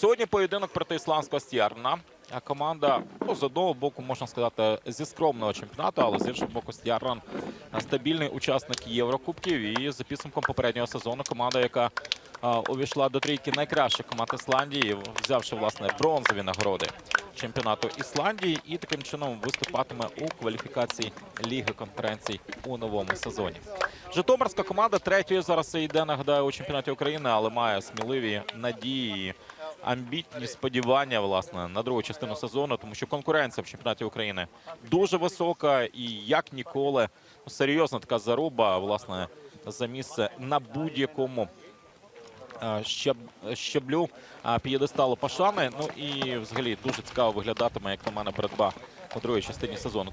Сьогодні поєдинок проти ісландського Стярна. Команда ну, з одного боку можна сказати зі скромного чемпіонату, але з іншого боку, Стярн стабільний учасник Єврокубків. І за підсумком попереднього сезону команда, яка а, увійшла до трійки найкращих команд Ісландії, взявши власне бронзові нагороди чемпіонату Ісландії, і таким чином виступатиме у кваліфікації Ліги конференцій у новому сезоні. Житомирська команда третьою зараз йде, нагадаю, у чемпіонаті України, але має сміливі надії, амбітні сподівання власне на другу частину сезону, тому що конкуренція в чемпіонаті України дуже висока і як ніколи серйозна така заруба власне за місце на будь-якому е, щеб- щеблю е, п'єдесталу Пашани. Ну і взагалі дуже цікаво виглядатиме, як на мене, боротьба у другій частині сезону.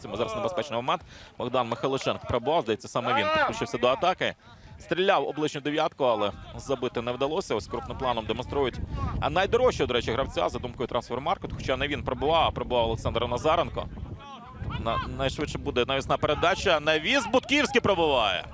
Це зараз небезпечний момент. Богдан Михайличенко пробував, здається, саме він підключився до атаки. Стріляв у дев'ятку, але забити не вдалося. Ось крупним планом демонструють. Найдорожчого, до речі, гравця за думкою трансфермаркет, хоча не він пробував, а пробував Олександр Назаренко. На, найшвидше буде навісна передача. Навіс Будківський пробуває.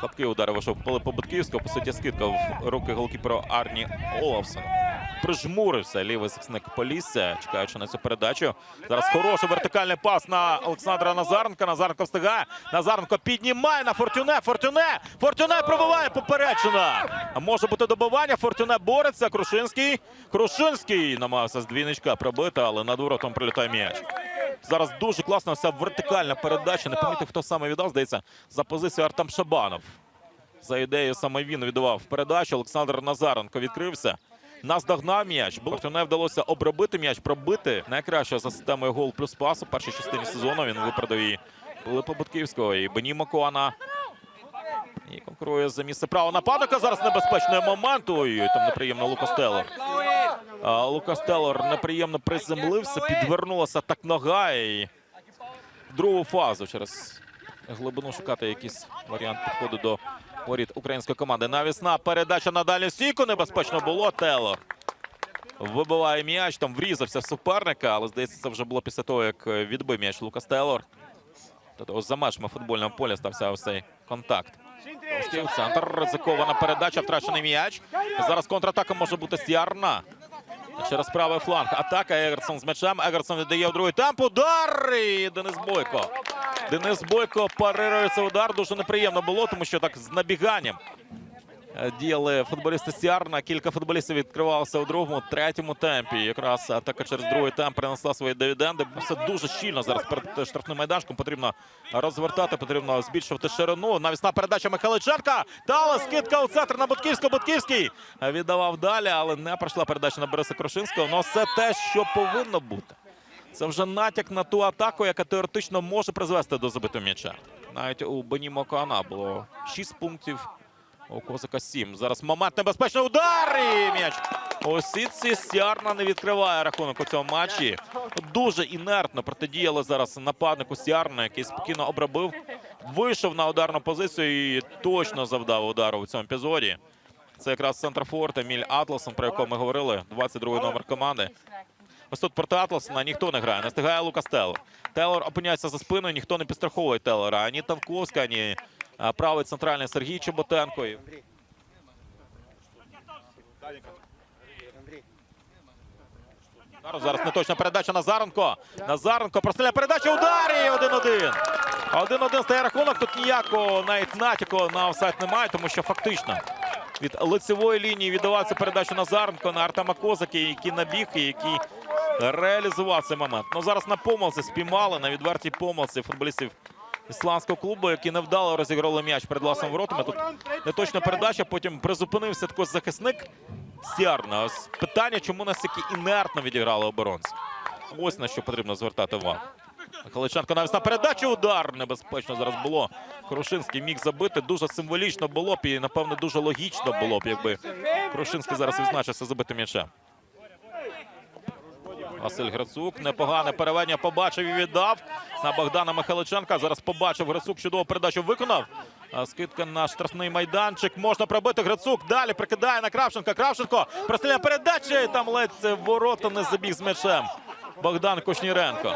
Слабкий удар вийшов по Будківського. По суті, скидка в руки голкіпера Арні Олафсона. Прижмурився лівий захисник Полісся, чекаючи на цю передачу. Зараз хороший вертикальний пас на Олександра Назаренка. Назаренко встигає. Назаренко піднімає на Фортюне. Фортюне! Фортюне пробиває поперечина. А може бути добивання. Фортюне бореться. Крушинський. Крушинський намагався з двійничка пробити, але над воротом прилітає м'яч. Зараз дуже класна вся вертикальна передача. Не помітив, хто саме віддав. Здається, за позицію Артем Шабанов. За ідеєю саме він віддавав передачу. Олександр Назаренко відкрився. Наздогнав м'яч. Було не вдалося обробити м'яч, пробити. Найкраще за системою гол плюс пас у першій частині сезону. Він виправдав і Пилипа Будківського, і Бенімо Коана. І конкурує за місце права нападника. Зараз небезпечний момент. Ой, там неприємно Лукас Телор. Лукас Телор неприємно приземлився, підвернулася так нога і другу фазу через глибину шукати якийсь варіант підходу до воріт української команди. Навісна передача на дальню стійку. Небезпечно було. Телор вибиває м'яч, там врізався в суперника, але здається, це вже було після того, як е, відбив м'яч Лукас Телор. Тобто за межами футбольного поля стався ось цей контакт. В центр. Ризикована передача, втрачений м'яч. Зараз контратака може бути Стярна. Через правий фланг. Атака Егерсон з м'ячем. Егерсон віддає в другий темп. Удар! І Денис Бойко. Денис Бойко парирує цей удар. Дуже неприємно було, тому що так з набіганням е, діяли футболісти Стярна. Кілька футболістів відкривалося у другому, третьому темпі. Якраз атака через другий темп принесла свої дивіденди. Все дуже щільно зараз перед штрафним майданчиком. Потрібно розвертати, потрібно збільшувати ширину. Навісна передача Михайличенка. Дала скидка у центр на Бутківського. Бутківський віддавав далі, але не пройшла передача на Бориса Крушинського. Ну, все те, що повинно бути. Це вже натяк на ту атаку, яка теоретично може призвести до забитого м'яча. Навіть у Бенімо Коана було 6 пунктів. У Козака 7. Зараз момент небезпечний удар і м'яч. У сітці Сярна не відкриває рахунок у цьому матчі. Дуже інертно протидіяли зараз нападнику Сярна, який спокійно обробив. Вийшов на ударну позицію і точно завдав удару у цьому епізоді. Це якраз центрофорт Еміль Атласон, про якого ми говорили. 22-й номер команди. Ось тут проти Атласона ніхто не грає. Не стигає Лукас Телор. Телор опиняється за спиною, ніхто не підстраховує Телора. Ані Танковська, ані правий центральний Сергій Чеботенко. І Зараз, неточна передача Назаренко. Назаренко простріляє передача. Удар і 1-1. 1-1 стає рахунок. Тут ніякого навіть натяку на офсайд немає, тому що фактично від лицевої лінії віддавався передачу Назаренко на Артема Козаки, який набіг і який реалізував цей момент. Ну зараз на помилці спіймали на відвертій помилці футболістів ісландського клубу, які невдало розіграли м'яч перед власними воротами. Тут неточна передача. Потім призупинився такий захисник Сярна. Ось питання, чому настільки інертно відіграли оборонці. Ось на що потрібно звертати увагу. Михайличенко навісна передача. Удар небезпечно зараз було. Крушинський міг забити. Дуже символічно було б і, напевно, дуже логічно було б, якби Крушинський зараз відзначився забити м'ячем. Василь Грицук. Непогане переведення побачив і віддав на Богдана Михайличенка. Зараз побачив Грицук, чудову передачу виконав. Скидка на штрафний майданчик. Можна пробити Грицук. Далі прикидає на Кравченка. Кравченко простріляє передачі. Там ледь ворота не забіг з м'ячем. Богдан Кушніренко.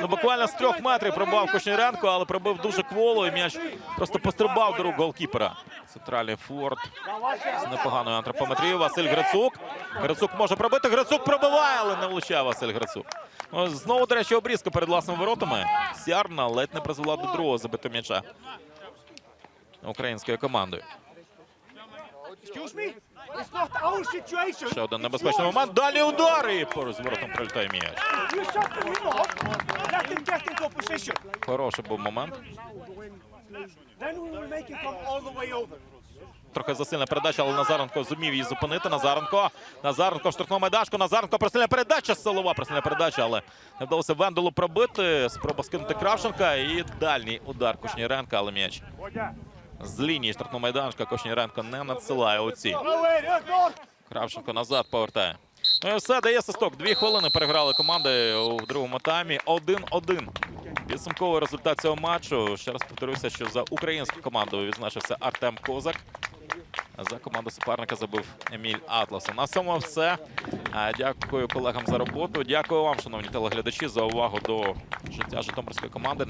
Ну, буквально з трьох метрів пробував Кушніренко, але пробив дуже кволо, і м'яч просто пострибав до рук голкіпера. Центральний форт з непоганою антропометрією. Василь Грицук. Грицук може пробити. Грицук пробиває, але не влучає Василь Грицук. Ну, знову, до речі, обрізка перед власними воротами. Сярна ледь не призвела до другого забитого м'яча українською командою. Ще один небезпечний момент. Далі удар і поруч з воротом прилітає м'яч. Хороший був момент. Трохи засильна передача, але Назаренко зумів її зупинити. Назаренко. Назаренко в штрафному майданчику. Назаренко прострільна передача. Силова прострільна передача, але не вдалося Венделу пробити. Спроба скинути Кравченка. І дальній удар Кушніренка, але м'яч з лінії штрафного майданчика Кушніренко не надсилає ціль. Кравченко назад повертає. Ну і все, дає свисток. Дві хвилини переграли команди у другому таймі. 1-1. Підсумковий результат цього матчу. Ще раз повторюся, що за українську команду відзначився Артем Козак. За команду суперника забив Еміль Атласа. На цьому все. Дякую колегам за роботу. Дякую вам, шановні телеглядачі, за увагу до життя Житомирської команди.